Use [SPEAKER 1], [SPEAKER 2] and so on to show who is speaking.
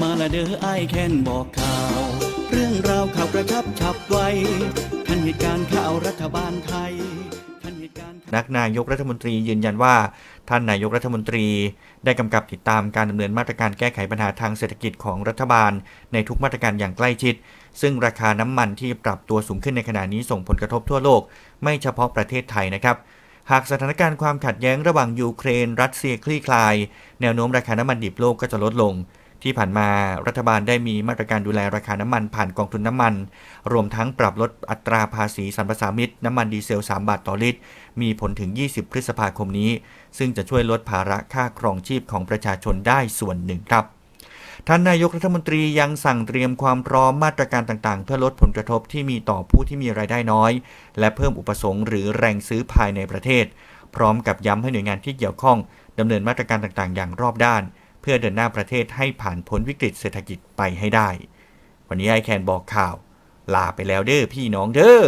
[SPEAKER 1] มาละเด้อไอแค้นบอกข่าว เรื่องราวข่าวกระชับฉับไวทันเหตุการณ์ข่าวรัฐบาลไทยทันเหตุการณ์
[SPEAKER 2] นักนายกรัฐมนตรียืนยันว่า ท่านนายกรัฐมนตรีได้กำกับติดตามการดำเนินมาตรการแก้ไขปัญหาทางเศรษฐกิจของรัฐบาล ในทุกมาตรการอย่างใกล้ชิด ซึ่งราคาน้ำมันที่ปรับตัวสูงขึ้นในขณะนี้ส่งผลกระทบทั่วโลก ไม่เฉพาะประเทศไทยนะครับ หากสถานการณ์ความขัดแย้งระหว่างยูเครน รัสเซียคลี่คลาย แนวโน้มราคาน้ำมันดิบโลกก็จะลดลง ที่ผ่านมารัฐบาลได้มีมาตรการดูแลราคาน้ำมันผ่านกองทุนน้ำมัน รวมทั้งปรับลดอัตราภาษีสรรพสามิตน้ำมันดีเซล 3 บาทต่อลิตร มีผลถึง 20 พฤษภาคมนี้ ซึ่งจะช่วยลดภาระค่าครองชีพของประชาชนได้ส่วนหนึ่งครับท่านนายกรัฐมนตรียังสั่งเตรียมความพร้อมมาตรการต่างๆ เพื่อลดผลกระทบที่มีต่อผู้ที่มีรายได้น้อย และเพิ่มอุปสงค์หรือแรงซื้อภายในประเทศ พร้อมกับย้ำให้หน่วยงานที่เกี่ยวข้องดำเนินมาตรการต่างๆ อย่างรอบด้าน เพื่อเดินหน้าประเทศให้ผ่านพ้นวิกฤตเศรษฐกิจไปให้ได้ วันนี้ไอแคนบอกข่าว ลาไปแล้วเด้อพี่น้องเด้อ